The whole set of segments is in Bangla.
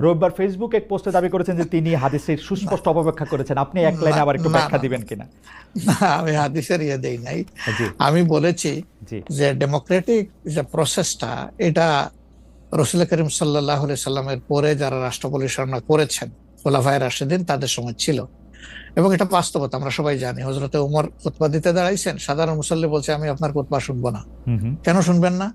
রবিবার ফেসবুক এক পোস্টে দাবি করেছেন যে তিনি হাদিসের সুস্পষ্ট অপব্যাখ্যা করেছেন। আপনি এক লাইনে আবার একটু ব্যাখ্যা দিবেন কিনা? না, আমি হাদিসের ইয়ে দেই নাই। আমি বলেছি যে ডেমোক্রেটিক যে প্রসেসটা এটা রসুল করিম সাল্লাহ সাল্লামের পরে যারা রাষ্ট্র পরিচালনা করেছেন খোলাফায় রাশেদিন তাদের সময় ছিল। এবং এটা বাস্তবতা আমরা সবাই জানি। হজরতে উমর খুতবা দিতে দাঁড়াইছেন সাধারণ মুসল্লি বলছে আমি আপনার খুতবা শুনব না। কেন শুনবেন না?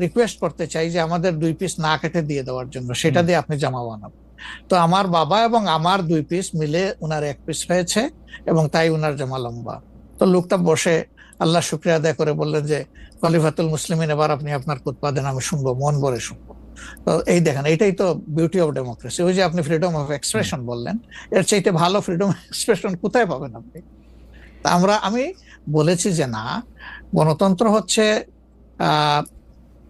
রিকোয়েস্ট করতে চাই যে আমাদের দুই পিস না কেটে দিয়ে দেওয়ার জন্য সেটা দিয়ে আপনি জামা বানাবেন তো আমার বাবা এবং আমার দুই পিস মিলে উনার এক পিস হয়েছে এবং তাই উনার জামা লম্বা। তো লোকটা বসে আল্লাহ শুক্রিয়া আদায় করে বললেন যে খলিফাতুল মুসলিমিন এবার আপনি আপনার উৎপাদন আমি শুনব মন ভরে শুনব। তো এই দেখেন এটাই তো বিউটি অফ ডেমোক্রেসি ওই যে আপনি ফ্রিডম অফ এক্সপ্রেশন বললেন এর চাইতে ভালো ফ্রিডম এক্সপ্রেশন কোথায় পাবেন আপনি? তা আমরা আমি বলেছি যে না গণতন্ত্র হচ্ছে আহ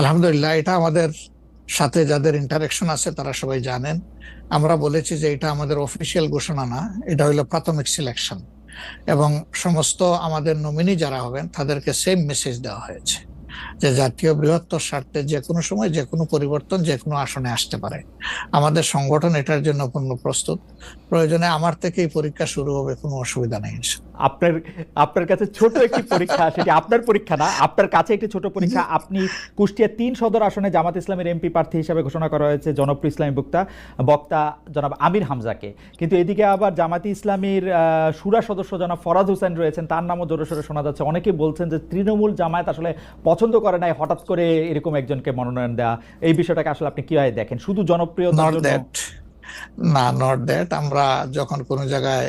আলহামদুলিল্লাহ, এটা আমাদের সাথে যাদের ইন্টারাকশন আছে তারা সবাই জানেন। আমরা বলেছি যে এটা আমাদের অফিসিয়াল ঘোষণা না, এটা হলো প্রাথমিক সিলেকশন এবং সমস্ত আমাদের নমিনি যারা হবেন, তাদেরকে সেম মেসেজ দেওয়া হয়েছে যে জাতীয় বৃহত্তর স্বার্থে যে কোনো সময় যে কোনো পরিবর্তন যে কোনো আসনে আসতে পারে। আমাদের সংগঠন এটার জন্য পূর্ণ প্রস্তুত। প্রয়োজনে আমার থেকেই পরীক্ষা শুরু হবে, কোনো অসুবিধা নেই। আপনার আপনার কাছে ছোট একটি পরীক্ষা সেটি আপনার পরীক্ষা না আপনার কাছে একটি ছোট পরীক্ষা। আপনি কুষ্টিয়া তিন সদর আসনে জামাত ইসলামের এমপি প্রার্থী হিসাবে ঘোষণা করা হয়েছে জনপ্রিয় ইসলামী বক্তা বক্তা জনাব আমির হামজাকে। কিন্তু এদিকে আবার জামাতি ইসলামীর সুরা সদস্য জনাব ফরাজ হোসেন রয়েছেন তার নামও জোরে সোরে শোনা যাচ্ছে। অনেকে বলছেন যে তৃণমূল জামায়াত আসলে পছন্দ করে নাই হঠাৎ করে এরকম একজনকে মনোনয়ন দেওয়া এই বিষয়টাকে আসলে আপনি কীভাবে দেখেন? শুধু জন্য? না নট দ্যাট আমরা যখন কোনো জায়গায়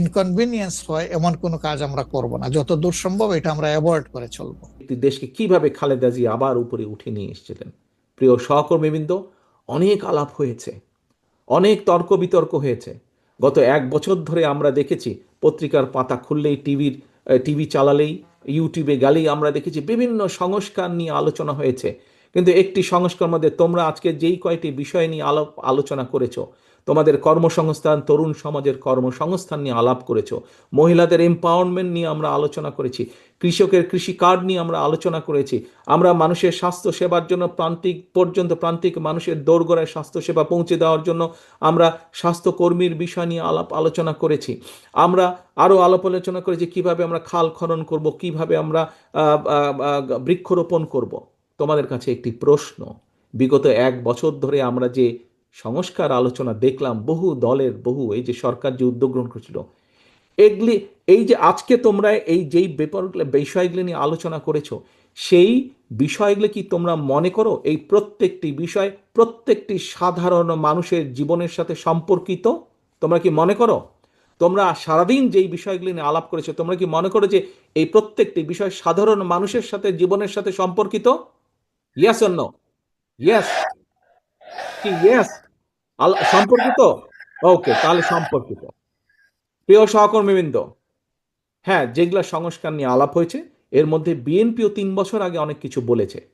ইনকনভিনিয়েন্স হয়, এমন কোনো কাজ আমরা করব না। যত দূর সম্ভব এটা আমরা অ্যাভয়েড করে চলবো। দেশকে কীভাবে খালেদা জিয়া আবার উপরে উঠে নিয়ে এসেছিলেন? প্রিয় সহকর্মীবৃন্দ, অনেক আলাপ হয়েছে, অনেক তর্ক বিতর্ক হয়েছে। গত এক বছর ধরে আমরা দেখেছি, পত্রিকার পাতা খুললেই, টিভির টিভি চালালেই, ইউটিউবে গেলেই আমরা দেখেছি বিভিন্ন সংস্কার নিয়ে আলোচনা হয়েছে। কিন্তু একটি সংস্কার মধ্যে তোমরা আজকে যেই কয়টি বিষয় নিয়ে আলাপ আলোচনা করেছ তোমাদের কর্মসংস্থান, তরুণ সমাজের কর্মসংস্থান নিয়ে আলাপ করেছ। মহিলাদের এম্পাওয়ারমেন্ট নিয়ে আমরা আলোচনা করেছি। কৃষকের কৃষি কার্ড নিয়ে আমরা আলোচনা করেছি। আমরা মানুষের স্বাস্থ্য সেবার জন্য প্রান্তিক, পর্যন্ত প্রান্তিক মানুষের দোরগোড়ায় স্বাস্থ্য সেবা পৌঁছে দেওয়ার জন্য আমরা স্বাস্থ্যকর্মীর বিষয় নিয়ে আলাপ আলোচনা করেছি। আমরা আরও আলাপ আলোচনা করেছি কীভাবে আমরা খাল খনন করব, কীভাবে আমরা বৃক্ষরোপণ করব। তোমাদের কাছে একটি প্রশ্ন। বিগত এক বছর ধরে আমরা যে সংস্কার আলোচনা দেখলাম, বহু দলের, বহু এই যে সরকার যে উদ্যোগ গ্রহণ করেছিল। এগুলি, এই যে আজকে তোমরা এই যেই ব্যাপারগুলো, বিষয়গুলি নিয়ে আলোচনা করেছ, সেই বিষয়গুলো কি তোমরা মনে করো? এই প্রত্যেকটি বিষয়, প্রত্যেকটি সাধারণ মানুষের জীবনের সাথে সম্পর্কিত? তোমরা কি মনে করো? তোমরা সারাদিন যেই বিষয়গুলি নিয়ে আলাপ করেছ, তোমরা কি মনে করো যে এই প্রত্যেকটি বিষয় সাধারণ মানুষের সাথে, জীবনের সাথে সম্পর্কিত? ইয়েস অন্য ইয়েস কি ইয়েস সম্পর্কিত? ওকে তাহলে সম্পর্কিত। প্রিয় সহকর্মীবৃন্দ হ্যাঁ যেগুলা সংস্কার নিয়ে আলাপ হয়েছে, এর মধ্যে বিএনপিও তিন বছর আগে অনেক কিছু বলেছে।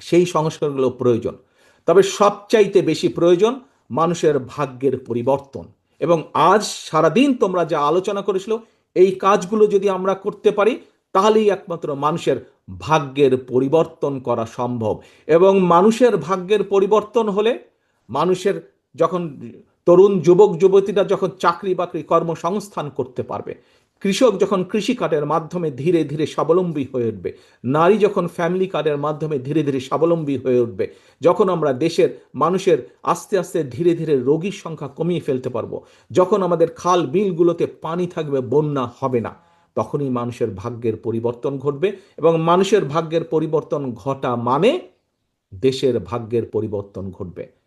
সেই সংস্কারগুলো প্রয়োজন। তবে সবচাইতে বেশি প্রয়োজন মানুষের ভাগ্যের পরিবর্তন। এবং আজ সারাদিন তোমরা যা আলোচনা করেছিল, এই কাজগুলো যদি আমরা করতে পারি, তাহলেই একমাত্র মানুষের ভাগ্যের পরিবর্তন করা সম্ভব। এবং মানুষের ভাগ্যের পরিবর্তন হলে মানুষের যখন তরুণ যুবক, যুবতীরা যখন চাকরি বাকরি কর্মসংস্থান করতে পারবে, কৃষক যখন কৃষি কার্ডের মাধ্যমে ধীরে ধীরে স্বাবলম্বী হয়ে উঠবে, নারী যখন ফ্যামিলি কার্ডের মাধ্যমে ধীরে ধীরে স্বাবলম্বী হয়ে উঠবে, যখন আমরা দেশের মানুষের আস্তে আস্তে ধীরে ধীরে রোগীর সংখ্যা কমিয়ে ফেলতে পারব, যখন আমাদের খাল বিলগুলোতে পানি থাকবে, বন্যা হবে না, তখনই মানুষের ভাগ্যের পরিবর্তন ঘটবে এবং মানুষের ভাগ্যের পরিবর্তন ঘটা মানে দেশের ভাগ্যের পরিবর্তন ঘটবে।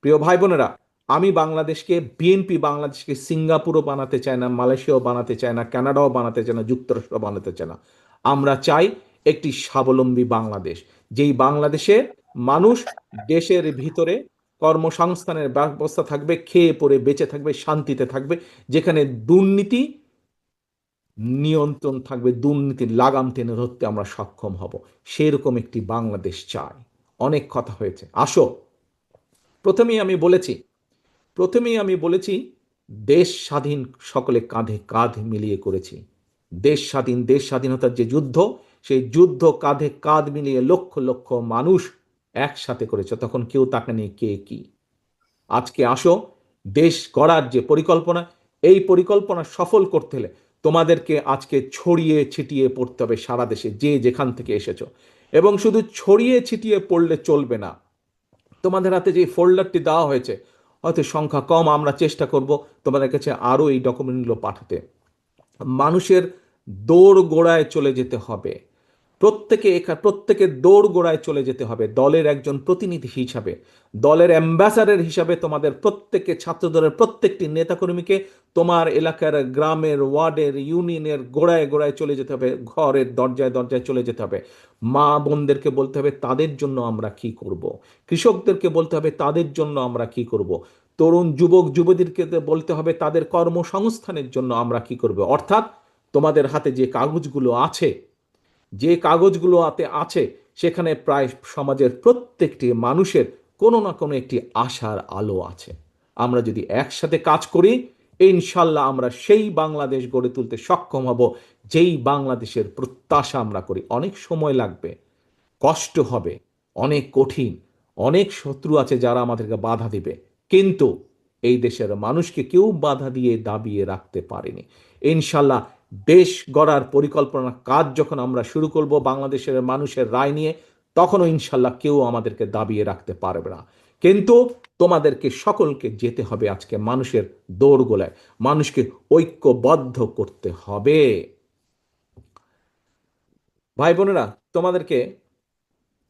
প্রিয় ভাই বোনেরা আমি বাংলাদেশকে, বিএনপি বাংলাদেশকে সিঙ্গাপুরও বানাতে চায় না, মালয়েশিয়াও বানাতে চায় না, কানাডাও বানাতে চায় না যুক্তরাষ্ট্র বানাতে চায় না। আমরা চাই একটি স্বাবলম্বী বাংলাদেশ, যেই বাংলাদেশে মানুষ দেশের ভিতরে কর্মসংস্থানের ব্যবস্থা থাকবে, খেয়ে পরে বেঁচে থাকবে, শান্তিতে থাকবে, যেখানে দুর্নীতি নিয়ন্ত্রণ থাকবে, দুর্নীতির লাগাম টেনে ধরতে আমরা সক্ষম হব। সেরকম একটি বাংলাদেশ চাই। অনেক কথা হয়েছে। আসো প্রথমেই আমি বলেছি, প্রথমেই আমি বলেছি, দেশ স্বাধীন সকলে কাঁধে কাঁধ মিলিয়ে করেছি। দেশ স্বাধীন, দেশ স্বাধীনতার যে যুদ্ধ, সেই যুদ্ধ কাঁধে কাঁধ মিলিয়ে লক্ষ লক্ষ মানুষ একসাথে করেছে। তখন কেউ তাকে নিয়ে কে কি? আজকে আসো, দেশ গড়ার যে পরিকল্পনা, এই পরিকল্পনা সফল করতে হলে তোমাদেরকে আজকে ছড়িয়ে ছিটিয়ে পড়তে হবে সারা দেশে, যে যেখান থেকে এসেছ। এবং শুধু ছড়িয়ে ছিটিয়ে পড়লে চলবে না তোমাদের হাতে যে ফোল্ডারটি দেওয়া হয়েছে, হয়তো সংখ্যা কম, আমরা চেষ্টা করব তোমাদের কাছে আরও এই ডকুমেন্টগুলো পাঠাতে। মানুষের দৌড় গোড়ায় চলে যেতে হবে। প্রত্যেকে এখানে প্রত্যেকে দৌড় গোড়ায় চলে যেতে হবে, দলের একজন প্রতিনিধি হিসাবে। দলের অ্যাম্বাসাডার হিসাবে তোমাদের প্রত্যেকে ছাত্রদলের প্রত্যেকটি নেতাকর্মীকে তোমার এলাকার গ্রামের ওয়ার্ডের, ইউনিয়নের গোড়ায় গোড়ায় চলে যেতে হবে, ঘরের দরজায় দরজায় চলে যেতে হবে মা বোনদেরকে বলতে হবে, তাদের জন্য আমরা কি করব। কৃষকদেরকে বলতে হবে, তাদের জন্য আমরা কি করব। তরুণ যুবক যুবতীদেরকে বলতে হবে, তাদের কর্মসংস্থানের জন্য আমরা কি করব অর্থাৎ তোমাদের হাতে যে কাগজগুলো আছে, যে কাগজগুলো হাতে আছে, সেখানে প্রায় সমাজের প্রত্যেকটি মানুষের কোনো না কোনো একটি আশার আলো আছে আমরা যদি একসাথে কাজ করি ইনশাল্লাহ আমরা সেই বাংলাদেশ গড়ে তুলতে সক্ষম হব, যেই বাংলাদেশের প্রত্যাশা আমরা করি। অনেক সময় লাগবে, কষ্ট হবে, অনেক কঠিন, অনেক শত্রু আছে যারা আমাদেরকে বাধা দিবে, কিন্তু এই দেশের মানুষকে কেউ বাধা দিয়ে দাবিয়ে রাখতে পারেনি। ইনশাল্লাহ দেশ গড়ার পরিকল্পনা কাজ যখন আমরা শুরু করব বাংলাদেশের মানুষের রায় নিয়ে, তখনও ইনশাল্লাহ কেউ আমাদেরকে দাবিয়ে রাখতে পারবে না। কিন্তু তোমাদেরকে সকলকে যেতে হবে আজকে মানুষের দৌড়গোলায় মানুষকে ঐক্যবদ্ধ করতে হবে। ভাই বোনেরা, তোমাদেরকে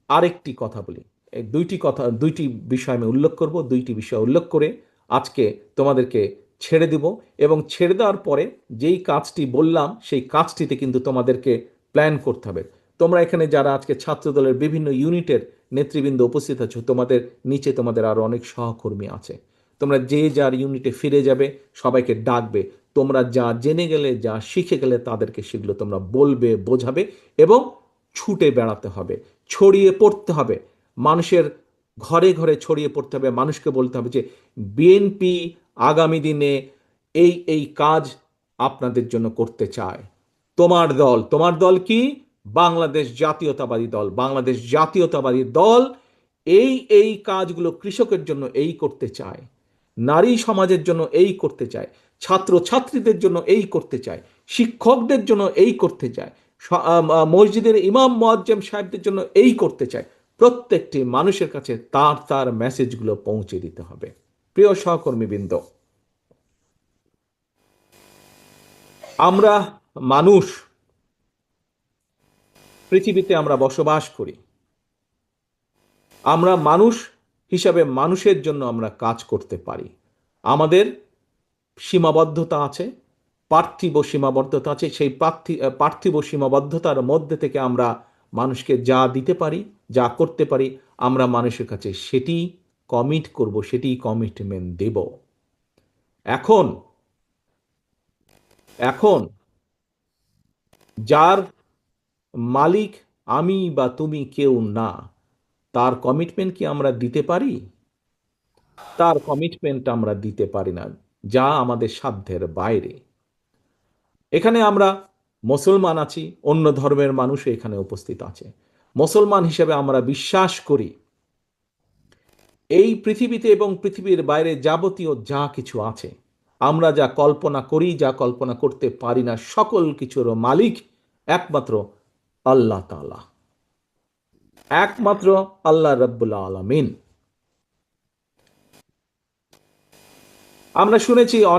আরেকটি কথা বলি। এই দুইটি কথা, দুইটি বিষয় আমি উল্লেখ করব, দুইটি বিষয় উল্লেখ করে আজকে তোমাদেরকে ছেড়ে দিব এবং ছেড়ে দেওয়ার পরে যেই কাজটি বললাম, সেই কাজটিতে কিন্তু তোমাদেরকে প্ল্যান করতে হবে। তোমরা এখানে যারা আজকে ছাত্রদলের বিভিন্ন ইউনিটের নেতৃবৃন্দ উপস্থিত আছো, তোমাদের নিচে তোমাদের আরও অনেক সহকর্মী আছে। তোমরা যে যার ইউনিটে ফিরে যাবে, সবাইকে ডাকবে। তোমরা যা জেনে গেলে, যা শিখে গেলে, তাদেরকে সেগুলো তোমরা বলবে, বোঝাবে এবং ছুটে বেড়াতে হবে, ছড়িয়ে পড়তে হবে। মানুষের ঘরে ঘরে ছড়িয়ে পড়তে হবে, মানুষকে বলতে হবে যে বিএনপি আগামী দিনে এই এই কাজ আপনাদের জন্য করতে চায়। তোমার দল তোমার দল কি? বাংলাদেশ জাতীয়তাবাদী দল, বাংলাদেশ জাতীয়তাবাদী দল এই এই কাজগুলো কৃষকের জন্য এই করতে চায়, নারী সমাজের জন্য এই করতে চায় ছাত্র ছাত্রীদের জন্য এই করতে চায়, শিক্ষকদের জন্য এই করতে চায় মসজিদের ইমাম মোয়াজ্জেম সাহেবদের জন্য এই করতে চায়, প্রত্যেকটি মানুষের কাছে তার তার মেসেজগুলো পৌঁছে দিতে হবে। প্রিয় সহকর্মীবৃন্দ, আমরা মানুষ পৃথিবীতে আমরা বসবাস করি। আমরা মানুষ হিসাবে মানুষের জন্য আমরা কাজ করতে পারি। আমাদের সীমাবদ্ধতা আছে, পার্থিব সীমাবদ্ধতা আছে, সেই পার্থি- পার্থিব সীমাবদ্ধতার মধ্যে থেকে আমরা মানুষকে যা দিতে পারি, যা করতে পারি, আমরা মানুষের কাছে সেটি কমিট করব, সেটি কমিটমেন্ট দেব। এখন এখন যার মালিক, আমি বা তুমি কেউ না। তার কমিটমেন্ট কি আমরা দিতে পারি? তার কমিটমেন্ট আমরা দিতে পারি না, যা আমাদের সাধ্যের বাইরে। এখানে আমরা মুসলমান আছি, অন্য ধর্মের মানুষও এখানে উপস্থিত আছে। মুসলমান হিসেবে আমরা বিশ্বাস করি, এই পৃথিবীতে এবং পৃথিবীর বাইরে যাবতীয় যা কিছু আছে। আমরা যা কল্পনা করি, যা কল্পনা করতে পারি না, সকল কিছুর মালিক একমাত্র আল্লাহ তালা একমাত্র আল্লাহ রব্বুল আলমিন। আমরা শুনেছি অনেক